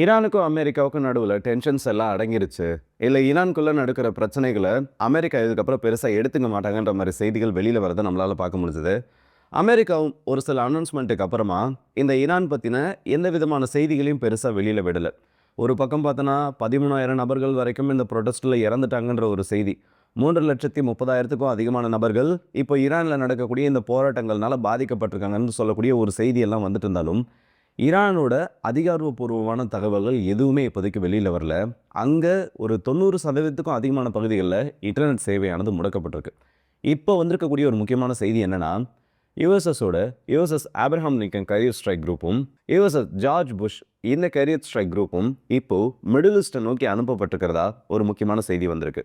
ஈரானுக்கும் அமெரிக்காவுக்கும் நடுவில் டென்ஷன்ஸ் எல்லாம் அடங்கிருச்சு. இல்லை ஈரானுக்குள்ளே நடக்கிற பிரச்சனைகளை அமெரிக்கா இதுக்கப்புறம் பெருசாக எடுத்துக்க மாட்டாங்கன்ற மாதிரி செய்திகள் வெளியில் வரதை நம்மளால் பார்க்க முடிஞ்சுது. அமெரிக்காவும் ஒரு சில அனௌன்ஸ்மெண்ட்டுக்கு அப்புறமா இந்த ஈரான் பற்றின எந்த விதமான செய்திகளையும் பெருசாக வெளியில் விடலை. ஒரு பக்கம் பார்த்தோன்னா பதிமூணாயிரம் நபர்கள் வரைக்கும் இந்த ப்ரொடெஸ்ட்டில் இறந்துட்டாங்கன்ற ஒரு செய்தி. மூன்று லட்சத்தி முப்பதாயிரத்துக்கும் அதிகமான நபர்கள் இப்போ ஈரானில் நடக்கக்கூடிய இந்த போராட்டங்கள்னால பாதிக்கப்பட்டிருக்காங்கன்னு சொல்லக்கூடிய ஒரு செய்தியெல்லாம் வந்துட்டு இருந்தாலும் ஈரானோட அதிகாரப்பூர்வமான தகவல்கள் எதுவுமே இப்போதைக்கு வெளியில் வரல. அங்கே ஒரு தொண்ணூறு சதவீதத்துக்கும் அதிகமான பகுதிகளில் இன்டர்நெட் சேவையானது முடக்கப்பட்டிருக்கு. இப்போ வந்திருக்கக்கூடிய ஒரு முக்கியமான செய்தி என்னென்னா யுஎஸ்எஸோட USS Abraham Lincoln carrier strike குரூப்பும் USS George Bush இந்த கரியர் ஸ்ட்ரைக் குரூப்பும் இப்போ மிடில் ஈஸ்டை நோக்கி அனுப்பப்பட்டிருக்கிறதா ஒரு முக்கியமான செய்தி வந்திருக்கு.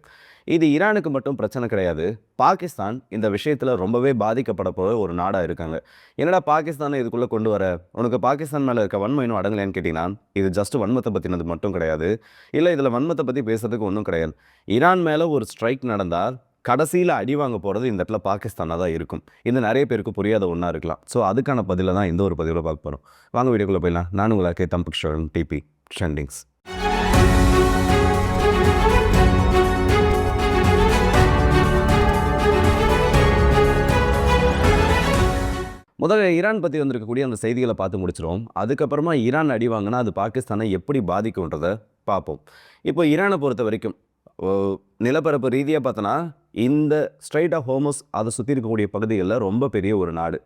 இது ஈரானுக்கு மட்டும் பிரச்சனை கிடையாது. பாகிஸ்தான் இந்த விஷயத்தில் ரொம்பவே பாதிக்கப்பட போகிற ஒரு நாடாக இருக்காங்க. என்னடா பாகிஸ்தானை இதுக்குள்ளே கொண்டு வர? உனக்கு பாகிஸ்தான் மேலே இருக்க வன்மை இன்னும் அடங்கலையான்னு கேட்டிங்கன்னா இது ஜஸ்ட் வன்மத்தை பற்றினது மட்டும் கிடையாது. இல்லை இதில் வன்மத்தை பற்றி பேசுறதுக்கு ஒன்றும் கிடையாது. ஈரான் மேலே ஒரு ஸ்ட்ரைக் நடந்தால் கடைசியில் அடி வாங்க போகிறது இந்த இடத்துல பாகிஸ்தானாக தான் இருக்கும். இது நிறைய பேருக்கு புரியாத ஒன்றா இருக்கலாம். ஸோ அதுக்கான பதிலை தான் இந்த ஒரு பதிவில் பார்க்க போகிறோம் வாங்க வீடியோக்குள்ளே போயிடலாம். நான் உங்களுக்கு தம்பக் ஷோரன் டிபி ட்ரெண்டிங்ஸ் முதல்ல ஈரான் பற்றி வந்திருக்கக்கூடிய அந்த செய்திகளை பார்த்து முடிச்சிடும் அதுக்கப்புறமா ஈரான் அடி வாங்கினா அது பாகிஸ்தானை எப்படி பாதிக்கும்ன்றதை பார்ப்போம். இப்போ ஈரானை பொறுத்த வரைக்கும் நிலப்பரப்பு ரீதியாக பார்த்தோன்னா இந்த ஸ்ட்ரைட் ஆஃப் ஹோமஸ் அதை சுற்றி இருக்கக்கூடிய பகுதிகளில் ரொம்ப பெரிய ஒரு நாடு.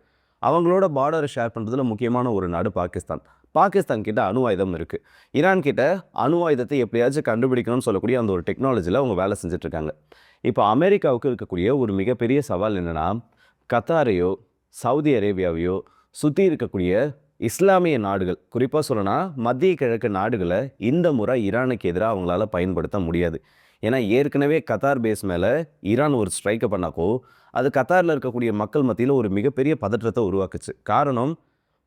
அவங்களோட பார்டரை ஷேர் பண்ணுறதுல முக்கியமான ஒரு நாடு பாகிஸ்தான். பாகிஸ்தான் கிட்ட அணு ஆயுதம் இருக்குது ஈரான் கிட்ட அணு ஆயுதத்தை எப்படியாச்சும் கண்டுபிடிக்கணும்னு சொல்லக்கூடிய அந்த ஒரு டெக்னாலஜியில் அவங்க வேலை செஞ்சிட்ருக்காங்க. இப்போ அமெரிக்காவுக்கு இருக்கக்கூடிய ஒரு மிகப்பெரிய சவால் என்னென்னா கத்தாரையோ சவுதி அரேபியாவையோ சுற்றி இருக்கக்கூடிய இஸ்லாமிய நாடுகள் குறிப்பாக சொல்லணும்னா மத்திய கிழக்கு நாடுகளை இந்த முறை ஈரானுக்கு எதிராக அவங்களால பயன்படுத்த முடியாது. ஏன்னா ஏற்கனவே கத்தார் பேஸ் மேலே ஈரான் ஒரு ஸ்ட்ரைக்கை பண்ணாக்கோ அது கத்தாரில் இருக்கக்கூடிய மக்கள் மத்தியில் ஒரு மிகப்பெரிய பதற்றத்தை உருவாக்குச்சு. காரணம்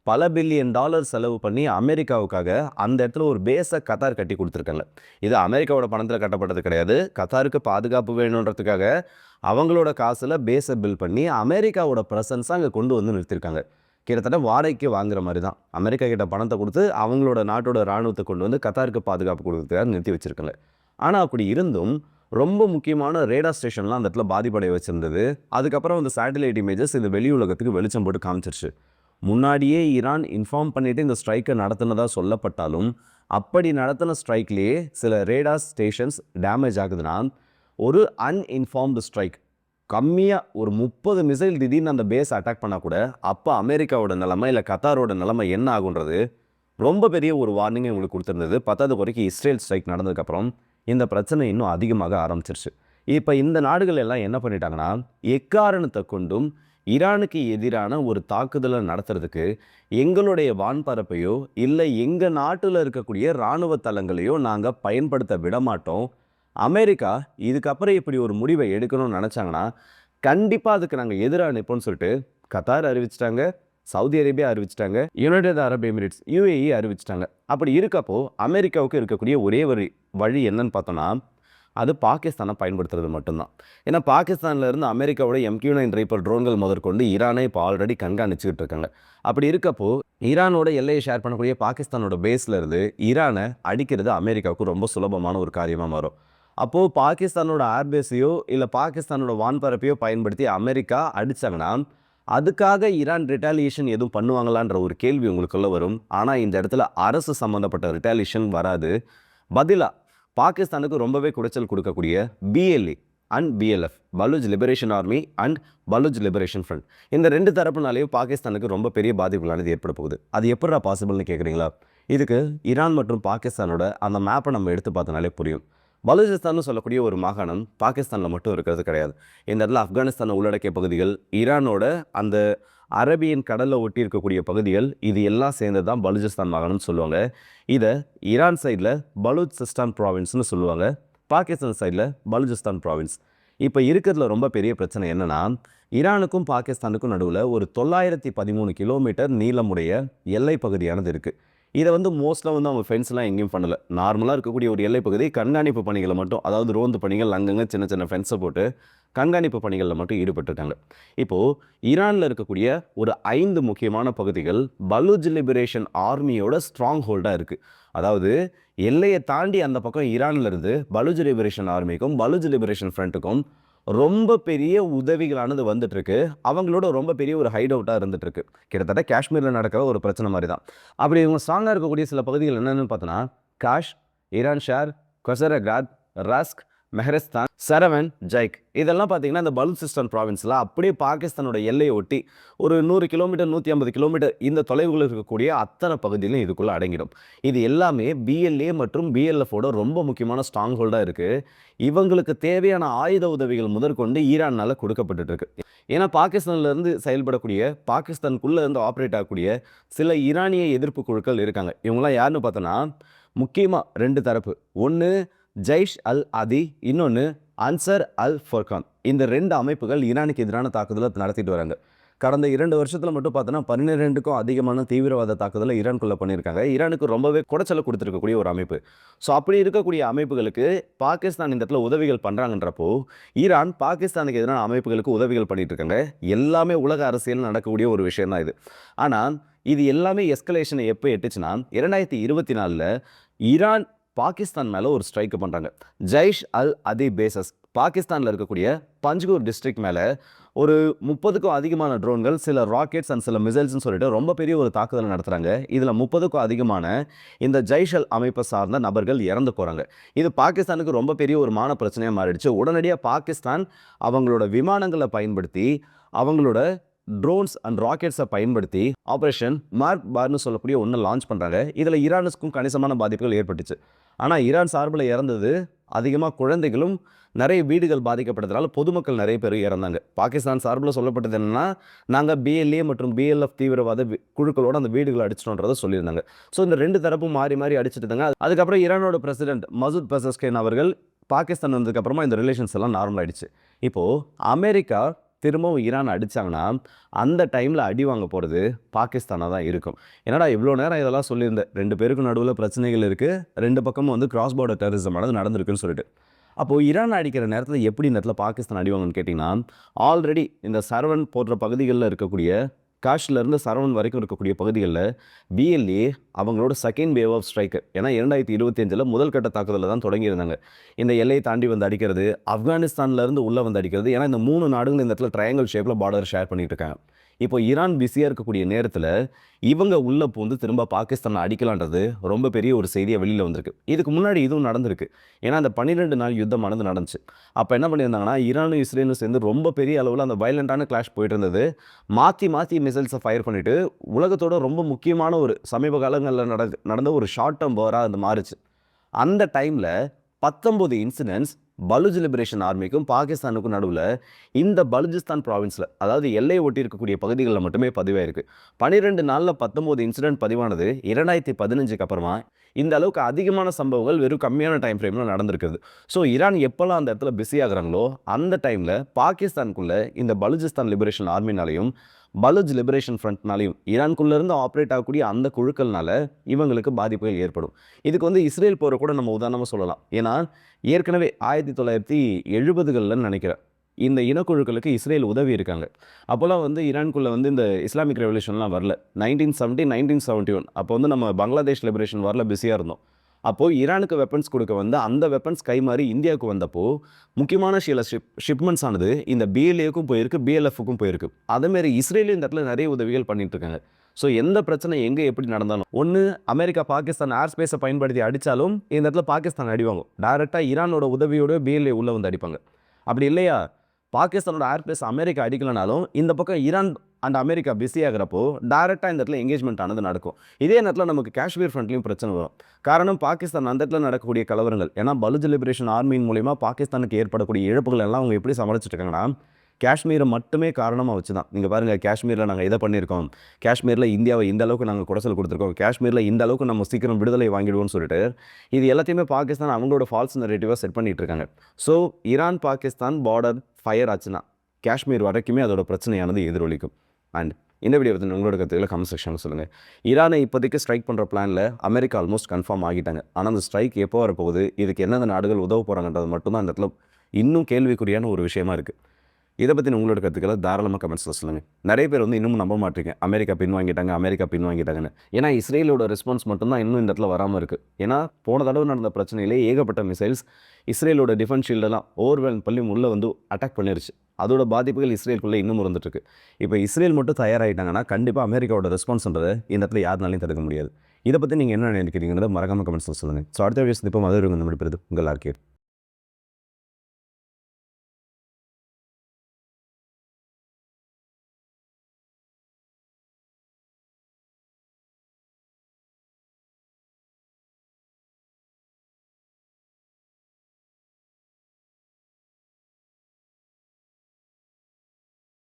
பல பில்லியன் டாலர் செலவு பண்ணி அமெரிக்காவுக்காக அந்த இடத்துல ஒரு பேஸை கத்தார் கட்டி கொடுத்துருக்காங்க. இது அமெரிக்காவோட பணத்தில் கட்டப்பட்டது கிடையாது. கத்தாருக்கு பாதுகாப்பு வேணுன்றதுக்காக அவங்களோட காசில் பேஸை பில் பண்ணி அமெரிக்காவோட ப்ரெசன்ஸை அங்கே கொண்டு வந்து நிறுத்திருக்காங்க. கிட்டத்தட்ட வாடகைக்கு வாங்குற மாதிரி தான். அமெரிக்கா கிட்ட பணத்தை கொடுத்து அவங்களோட நாட்டோட இராணுவத்தை கொண்டு வந்து கத்தாருக்கு பாதுகாப்பு கொடுக்குறதுக்காக நிறுத்தி வச்சுருக்காங்க. ஆனால் அப்படி இருந்தும் ரொம்ப முக்கியமான ரேடா ஸ்டேஷன்லாம் அந்த இடத்துல பாதிப்படைய வச்சுருந்தது. அதுக்கப்புறம் அந்த சேட்டலைட் இமேஜஸ் இந்த வெளி உலகத்துக்கு வெளிச்சம் போட்டு காமிச்சிருச்சு. முன்னாடியே ஈரான் இன்ஃபார்ம் பண்ணிவிட்டு இந்த ஸ்ட்ரைக்கை நடத்தினதாக சொல்லப்பட்டாலும் அப்படி நடத்தின ஸ்ட்ரைக்லேயே சில ரேடா ஸ்டேஷன்ஸ் டேமேஜ் ஆகுதுன்னா ஒரு அன்இன்ஃபார்ம்டு ஸ்ட்ரைக் கம்மியாக ஒரு முப்பது மிசைல் திடீர்னு அந்த பேஸ் அட்டாக் பண்ணால் கூட அப்போ அமெரிக்காவோட நிலைமை இல்லை கத்தாரோட நிலைமை என்ன ஆகுன்றது ரொம்ப பெரிய ஒரு வார்னிங்கை உங்களுக்கு கொடுத்துருந்தது. பத்தாவது குறைக்கு இஸ்ரேல் ஸ்ட்ரைக் நடந்ததுக்கப்புறம் இந்த பிரச்சனை இன்னும் அதிகமாக ஆரம்பிச்சிருச்சு. இப்போ இந்த நாடுகள் எல்லாம் என்ன பண்ணிட்டாங்கன்னா எக்காரணத்தை கொண்டும் ஈரானுக்கு எதிரான ஒரு தாக்குதலை நடத்துறதுக்கு எங்களுடைய வான்பரப்பையோ இல்லை எங்கள் நாட்டில் இருக்கக்கூடிய இராணுவ தளங்களையோ நாங்கள் பயன்படுத்த விட மாட்டோம் அமெரிக்கா இதுக்கப்புறம் இப்படி ஒரு முடிவை எடுக்கணும்னு நினச்சாங்கன்னா கண்டிப்பாக அதுக்கு நாங்கள் எதிராக நிற்போம்னு சொல்லிட்டு கத்தார் அறிவிச்சிட்டாங்க. சவுதி அரேபியா அறிவிச்சிட்டாங்க யுனைடெட் அரப் எமிரேட்ஸ் யுஏஇ அறிவிச்சிட்டாங்க. அப்படி இருக்கப்போ அமெரிக்காவுக்கு இருக்கக்கூடிய ஒரே ஒரு வழி என்னன்னு பார்த்தோன்னா அது பாகிஸ்தானை பயன்படுத்துறது மட்டும்தான். ஏன்னா பாகிஸ்தானில் இருந்து அமெரிக்காவோட எம்கியூ நைன் ரைப்பர் ட்ரோன்கள் முதற்கொண்டு ஈரானை இப்போ ஆல்ரெடி கண்காணிச்சுக்கிட்டு இருக்காங்க. அப்படி இருக்கப்போ ஈரானோட எல்லையை ஷேர் பண்ணக்கூடிய பாகிஸ்தானோட பேஸ்ல இருந்து ஈரானை அடிக்கிறது அமெரிக்காவுக்கு ரொம்ப சுலபமான ஒரு காரியமாக மாறும். அப்போது பாகிஸ்தானோட ஏர்பேஸையோ இல்லை பாகிஸ்தானோட வான்பரப்பையோ பயன்படுத்தி அமெரிக்கா அடிச்சாங்கன்னா அதுக்காக ஈரான் ரிட்டாலியேஷன் எதுவும் பண்ணுவாங்களான்ற ஒரு கேள்வி உங்களுக்குள்ளே வரும். ஆனால் இந்த இடத்துல அரசு சம்மந்தப்பட்ட ரிட்டாலியேஷன் வராது. பதிலாக பாகிஸ்தானுக்கு ரொம்பவே குடைச்சல் கொடுக்கக்கூடிய BLA and BLF Baloch liberation army and Baloch liberation front இந்த ரெண்டு தரப்புனாலேயும் பாகிஸ்தானுக்கு ரொம்ப பெரிய பாதிப்புகளானது ஏற்பட போகுது. அது எப்படா பாசிபிள்னு கேட்குறீங்களா இதுக்கு ஈரான் மற்றும் பாகிஸ்தானோட அந்த மேப்பை நம்ம எடுத்து பார்த்தனாலே புரியும். பலூச்சிஸ்தான்னு சொல்லக்கூடிய ஒரு மாகாணம் பாகிஸ்தானில் மட்டும் இருக்கிறது கிடையாது. இந்த இடத்துல ஆப்கானிஸ்தானை உள்ளடக்கிய பகுதிகள் ஈரானோட அந்த அரபியன் கடலில் ஒட்டி இருக்கக்கூடிய பகுதிகள் இது எல்லாம் சேர்ந்து தான் பலூச்சிஸ்தான் மாகாணம்னு சொல்லுவாங்க. இதை ஈரான் சைடில் பலூச்சிஸ்தான் ப்ராவின்ஸ்னு சொல்லுவாங்க. பாகிஸ்தான் சைடில் பலூச்சிஸ்தான் ப்ராவின்ஸ் இப்போ இருக்கிறதுல ரொம்ப பெரிய பிரச்சனை என்னென்னா ஈரானுக்கும் பாகிஸ்தானுக்கும் நடுவில் ஒரு தொள்ளாயிரத்தி பதிமூணு கிலோமீட்டர் நீளமுடைய எல்லை பகுதியானது இருக்குது இதை வந்து மோஸ்ட்டாக வந்து அவங்க ஃபென்ஸ்லாம் எங்கேயும் பண்ணல. நார்மலாக இருக்கக்கூடிய ஒரு எல்லை பகுதி கண்காணிப்பு பணிகளை மட்டும் அதாவது ரோந்து பணிகள் அங்கங்கே சின்ன சின்ன ஃபென்ஸை போட்டு கண்காணிப்பு பணிகளில் மட்டும் ஈடுபட்டுருக்காங்க. இப்போது ஈரானில் இருக்கக்கூடிய ஒரு ஐந்து முக்கியமான பகுதிகள் பலூஜ் லிபரேஷன் ஆர்மியோட ஸ்ட்ராங் ஹோல்டாக இருக்குது அதாவது எல்லையை தாண்டி அந்த பக்கம் ஈரானில் இருந்து பலுஜ் லிபரேஷன் ஆர்மிக்கும் பலூஜ் லிபரேஷன் ஃப்ரண்ட்டுக்கும் ரொம்ப பெரிய உதவிகளானது வந்துட்டுருக்கு. அவங்களோட ரொம்ப பெரிய ஒரு ஹைட் அவுட்டாக இருந்துகிட்ருக்கு கிட்டத்தட்ட காஷ்மீரில் நடக்கிற ஒரு பிரச்சனை மாதிரி தான் அப்படி இவங்க ஸ்ட்ராங்காக இருக்கக்கூடிய சில பகுதிகள் என்னென்னு பார்த்தோன்னா காஷ் ஈரான் ஷார் கொசரகாத் ரஸ்க் மெஹரஸ்தான் சரவன் ஜைக். இதெல்லாம் பார்த்தீங்கன்னா இந்த பலூச் சிஸ்டம் ப்ராவின்ஸில் அப்படியே பாகிஸ்தானோட எல்லையை ஒட்டி ஒரு நூறு கிலோமீட்டர் நூற்றி ஐம்பது கிலோமீட்டர் இந்த தொலைவுகள் இருக்கக்கூடிய அத்தனை பகுதியிலும் இதுக்குள்ளே அடங்கிடும். இது எல்லாமே பிஎல்ஏ மற்றும் பிஎல்எஃபோட ரொம்ப முக்கியமான ஸ்ட்ராங் ஹோல்டாக இருக்குது இவங்களுக்கு தேவையான ஆயுத உதவிகள் முதற்கொண்டு ஈரானால் கொடுக்கப்பட்டுட்டு இருக்கு ஏன்னா பாகிஸ்தான்லேருந்து செயல்படக்கூடிய பாகிஸ்தானுக்குள்ளே இருந்து ஆப்ரேட் ஆகக்கூடிய சில ஈரானிய எதிர்ப்பு குழுக்கள் இருக்காங்க. இவங்களாம் யாருன்னு பார்த்தோன்னா முக்கியமாக ரெண்டு தரப்பு. ஒன்று ஜெய்ஷ் அல் அதி இன்னொன்று அன்சர் அல் ஃபர்கான். இந்த ரெண்டு அமைப்புகள் ஈரானுக்கு எதிரான தாக்குதலை நடத்திட்டு வராங்க. கடந்த இரண்டு வருஷத்தில் மட்டும் பார்த்தோன்னா பன்னிரெண்டுக்கும் அதிகமான தீவிரவாத தாக்குதலை ஈரானுக்குள்ளே பண்ணியிருக்காங்க. ஈரானுக்கு ரொம்பவே குடைச்சலை கொடுத்துருக்கக்கூடிய ஒரு அமைப்பு. ஸோ அப்படி இருக்கக்கூடிய அமைப்புகளுக்கு பாகிஸ்தான் இந்த இடத்துல உதவிகள் பண்ணுறாங்கன்றப்போ ஈரான் பாகிஸ்தானுக்கு எதிரான அமைப்புகளுக்கு உதவிகள் பண்ணிட்டு இருக்காங்க எல்லாமே உலக அரசியல் நடக்கக்கூடிய ஒரு விஷயம் தான் இது. ஆனால் இது எல்லாமே எஸ்கலேஷனை எப்போ எட்டுச்சுன்னா இரண்டாயிரத்தி இருபத்தி நாலில் ஈரான் பாகிஸ்தான் மேலே ஒரு ஸ்ட்ரைக்கு பண்ணுறாங்க ஜெய்ஷ் அல் அதி பேசஸ். பாகிஸ்தானில் இருக்கக்கூடிய பஞ்ச்கூர் டிஸ்ட்ரிக்ட் மேலே ஒரு முப்பதுக்கும் அதிகமான ட்ரோன்கள் சில ராக்கெட்ஸ் அண்ட் சில மிசைல்ஸ்னு சொல்லிட்டு ரொம்ப பெரிய ஒரு தாக்குதல் நடத்துகிறாங்க இதில் முப்பதுக்கும் அதிகமான இந்த ஜெய்ஷல் அமைப்பை சார்ந்த நபர்கள் இறந்து போகிறாங்க இது பாகிஸ்தானுக்கு ரொம்ப பெரிய ஒரு மான பிரச்சனையாக மாறிடுச்சு. உடனடியாக பாகிஸ்தான் அவங்களோட விமானங்களை பயன்படுத்தி அவங்களோட ட்ரோன்ஸ் அண்ட் ராக்கெட்ஸை பயன்படுத்தி ஆப்ரேஷன் மார்க் பார்னு சொல்லக்கூடிய ஒன்று லான்ச் பண்ணுறாங்க இதில் ஈரானுக்கும் கணிசமான பாதிப்புகள் ஏற்பட்டுச்சு. ஆனால் ஈரான் சார்பில் இறந்தது அதிகமாக குழந்தைகளும் நிறைய வீடுகள் பாதிக்கப்பட்டதுனால பொதுமக்கள் நிறைய பேர் இறந்தாங்க. பாகிஸ்தான் சார்பில் சொல்லப்பட்டது என்னென்னா நாங்கள் பிஎல்ஏ மற்றும் பிஎல்எஃப் தீவிரவாத குழுக்களோடு குழுக்களோட அந்த வீடுகளை அடிச்சிட்டோன்றதை சொல்லியிருந்தாங்க. ஸோ இந்த ரெண்டு தரப்பும் மாறி மாறி அடிச்சிட்டு இருந்தாங்க அதுக்கப்புறம் ஈரானோட பிரசிடென்ட் மசூத் பசஸ்கேன் அவர்கள் பாகிஸ்தான் வந்ததுக்கப்புறமா இந்த ரிலேஷன்ஸ் எல்லாம் நார்மல் ஆயிடுச்சு. இப்போது அமெரிக்கா திரும்பவும் ஈரான் அடித்தாங்கன்னா அந்த டைமில் அடி வாங்க போகிறது பாகிஸ்தானாக தான் இருக்கும். என்னடா இவ்வளோ நேரம் இதெல்லாம் சொல்லியிருந்தேன் ரெண்டு பேருக்கும் நடுவில் பிரச்சனைகள் இருக்குது ரெண்டு பக்கமும் வந்து கிராஸ் பார்டர் டெரரிசம் ஆனது நடந்திருக்குன்னு சொல்லிட்டு. அப்போது ஈரான் அடிக்கிற நேரத்தில் எப்படி இந்த பாகிஸ்தான் அடிவாங்கன்னு கேட்டிங்கன்னா ஆல்ரெடி இந்த சரவன் போன்ற பகுதிகளில் இருக்கக்கூடிய காஷ்ல சரவணன் வரைக்கும் இருக்கக்கூடிய பகுதிகளில் பிஎல்ஏ அவங்களோட செகண்ட் வேவ் ஆஃப் ஸ்ட்ரைக்கு ஏன்னா இரண்டாயிரத்தி இருபத்தஞ்சில் முதல் கட்ட தாக்குதலில் தான் தொடங்கியிருந்தாங்க. இந்த எல்லையை தாண்டி வந்து அடிக்கிறது ஆப்கானிஸ்தான்லேருந்து உள்ளே வந்து அடிக்கிறது ஏன்னா இந்த மூணு நாடுகள் இந்த இடத்துல ட்ரையாங்கல் ஷேப்பில் பார்டர் ஷேர் பண்ணிட்டு இருக்காங்க. இப்போ ஈரான் பிஸியாக இருக்கக்கூடிய நேரத்தில் இவங்க உள்ளே பூந்து திரும்ப பாகிஸ்தானை அடிக்கலான்றது ரொம்ப பெரிய ஒரு செய்தியாக வெளியில் வந்திருக்கு. இதுக்கு முன்னாடி இதுவும் நடந்திருக்கு. ஏன்னா அந்த பன்னிரெண்டு நாள் யுத்தமானது நடந்துச்சு. அப்போ என்ன பண்ணியிருந்தாங்கன்னா ஈரானும் இஸ்ரேலும் சேர்ந்து ரொம்ப பெரிய அளவில் அந்த வயலண்டான கிளாஷ் போயிட்டு இருந்தது மாற்றி மாற்றி மிசைல்ஸை ஃபயர் பண்ணிவிட்டு உலகத்தோட ரொம்ப முக்கியமான ஒரு சமீப காலங்களில் நட நடந்த ஒரு ஷார்ட் டேர்ம் போராக அது மாறுச்சு. அந்த டைமில் பத்தொம்போது இன்சிடென்ட்ஸ் பலுஜ் லிபரேஷன் ஆர்மிக்கும் பாகிஸ்தானுக்கும் நடுவில் இந்த பலுஜிஸ்தான் ப்ராவின்ஸில் அதாவது எல்லையை ஒட்டி இருக்கக்கூடிய பகுதிகளில் மட்டுமே பதிவாயிருக்கு. பன்னிரெண்டு நாளில் பத்தொம்போது இன்சிடென்ட் பதிவானது இரண்டாயிரத்தி பதினஞ்சுக்கு அப்புறமா இந்த அளவுக்கு அதிகமான சம்பவங்கள் வெறும் கம்மியான டைம் ஃப்ரேமில் நடந்திருக்குது ஸோ ஈரான் எப்போல்லாம் அந்த இடத்துல பிஸி ஆகுறாங்களோ அந்த டைமில் பாகிஸ்தானுக்குள்ளே இந்த பலுஜிஸ்தான் லிபரேஷன் ஆர்மினாலையும் பலுஜ் லிபரேஷன் ஃப்ரண்ட்னாலையும் ஈரான்குள்ளேருந்து ஆப்ரேட் ஆகக்கூடிய அந்த குழுக்கள்னால இவங்களுக்கு பாதிப்புகள் ஏற்படும். இதுக்கு வந்து இஸ்ரேல் போகிற கூட நம்ம உதாரணமாக சொல்லலாம். ஏன்னா ஏற்கனவே ஆயிரத்தி தொள்ளாயிரத்தி எழுபதுகளில் நினைக்கிறேன். இந்த இனக்குழுக்களுக்கு இஸ்ரேல் உதவி இருக்காங்க. அப்போல்லாம் வந்து ஈரான்குள்ளே வந்து இந்த இஸ்லாமிக் ரெவல்யூஷன்லாம் வரல. Nineteen seventy nineteen seventy one. அப்போ வந்து நம்ம பங்களாதேஷ் லிபரேஷன் வரல பிஸியாக இருந்தோம். அப்போது ஈரானுக்கு வெப்பன்ஸ் கொடுக்க வந்து அந்த வெப்பன்ஸ் கைமாறி இந்தியாவுக்கு வந்தப்போ முக்கியமான சில ஷிப் ஷிப்மெண்ட்ஸ் ஆனது இந்த பிஎல்ஏக்கும் போயிருக்கு பிஎல்எஃப்க்கும் போயிருக்கு. அதேமாரி இஸ்ரேலும் இந்த இடத்துல நிறைய உதவிகள் பண்ணிகிட்டு இருக்காங்க. ஸோ எந்த பிரச்சனை எங்கே எப்படி நடந்தாலும். ஒன்று அமெரிக்கா பாகிஸ்தான் ஏர் ஸ்பேஸை பயன்படுத்தி அடித்தாலும் இந்த இடத்துல பாகிஸ்தான் அடிவாங்க டைரெக்டாக ஈரானோட உதவியோட பிஎல்ஏ உள்ளே வந்து அடிப்பாங்க. அப்படி இல்லையா? பாகிஸ்தானோட ஏர் ஸ்பேஸ் அமெரிக்கா அடிக்கலனாலும் இந்த பக்கம் ஈரான் அண்ட் அமெரிக்கா பிஸி ஆகிறப்போ டேரெக்டாக இந்த இடத்துல எங்கேஜ்மெண்ட் ஆனது நடக்கும். இதே நேரத்தில் நமக்கு காஷ்மீர் ஃப்ரண்ட்லையும் பிரச்சனை வரும். காரணம் பாகிஸ்தான் அந்த இடத்துல நடக்கக்கூடிய கலவரங்கள். ஏன்னா பலுஜ் லிபரேஷன் ஆர்மியின் மூலிமா பாகிஸ்தானுக்கு ஏற்படக்கூடிய இழப்புகள் எல்லாம் அவங்க எப்படி சமாளிச்சுட்டு காஷ்மீரை மட்டுமே காரணமாக வச்சு தான் நீங்கள் பாருங்கள் காஷ்மீரில் நாங்கள் இதை பண்ணியிருக்கோம்? காஷ்மீரில் இந்தியாவை இந்த அளவுக்கு நாங்கள் குடசல் கொடுத்துருக்கோம். காஷ்மீரில் இந்த அளவுக்கு நம்ம சீக்கிரம் விடுதலை வாங்கிடுவோம்னு சொல்லிட்டு இது எல்லாத்தையுமே பாகிஸ்தான் அவங்களோட ஃபால்ஸ் நரேட்டிவாக செட் பண்ணிட்டு இருக்காங்க. So Iran Pakistan border fire ஆச்சுன்னா காஷ்மீர் வரைக்குமே அதோட பிரச்சனையானது எதிரொலிக்கும். அண்ட் இந்த வீடியோ பற்றி உங்களோட கருத்துக்களை கமெண்ட் செக்ஷனில் சொல்லுங்கள் ஈரானை இப்போதைக்கு ஸ்ட்ரைக் பண்ணுற பிளானில் அமெரிக்கா ஆல்மோஸ்ட் கன்ஃபார்ம் ஆகிட்டாங்க. ஆனால் அந்த ஸ்ட்ரைக் எப்போ வரப்போகுது? இதுக்கு எந்தெந்த நாடுகள் உதவ போகிறாங்கன்றது மட்டும்தான் அந்த இடத்துல இன்னும் கேள்விக்குறியான ஒரு விஷயமா இருக்குது இதை பற்றி உங்களோட கருத்துக்களை தாராளமாக கமெண்ட்ஸில் சொல்லுங்கள் நிறைய பேர் வந்து இன்னமும் நம்ப மாட்டீங்க. அமெரிக்கா பின்வாங்கிட்டாங்க அமெரிக்கா பின்வாங்கிட்டாங்கன்னு. ஏன்னா இஸ்ரேலோட ரெஸ்பான்ஸ் மட்டும்தான் இன்னும் இந்த இடத்துல வராமல் இருக்குது ஏன்னா போன தடவை நடந்த பிரச்சனையிலே ஏகப்பட்ட மிசைல்ஸ் இஸ்ரேலோட டிஃபென்ஸ் ஷீல்டெல்லாம் ஓவர்வெல் பள்ளி உள்ளே வந்து அட்டாக் பண்ணிருச்சு. அதோட பாதிப்புகள் இஸ்ரேலுக்குள்ளே இன்னும் இருந்துட்டு இருக்கு இப்போ இஸ்ரேல் மட்டும் தயாராகிட்டாங்கன்னா கண்டிப்பாக அமெரிக்காவோட ரெஸ்பான்ஸ்ன்றதை இந்த இடத்துல யாருனாலையும் தடுக்க முடியாது. இதை பற்றி நீங்கள் என்ன நினைக்கிறீங்கிறத மறக்காம கமெண்ட்ஸில் சொல்லுங்கள் ஸோ அடுத்த விஷயம் இப்போ மதுரை வந்து முடிப்பது உங்கள் ஆர்கேட்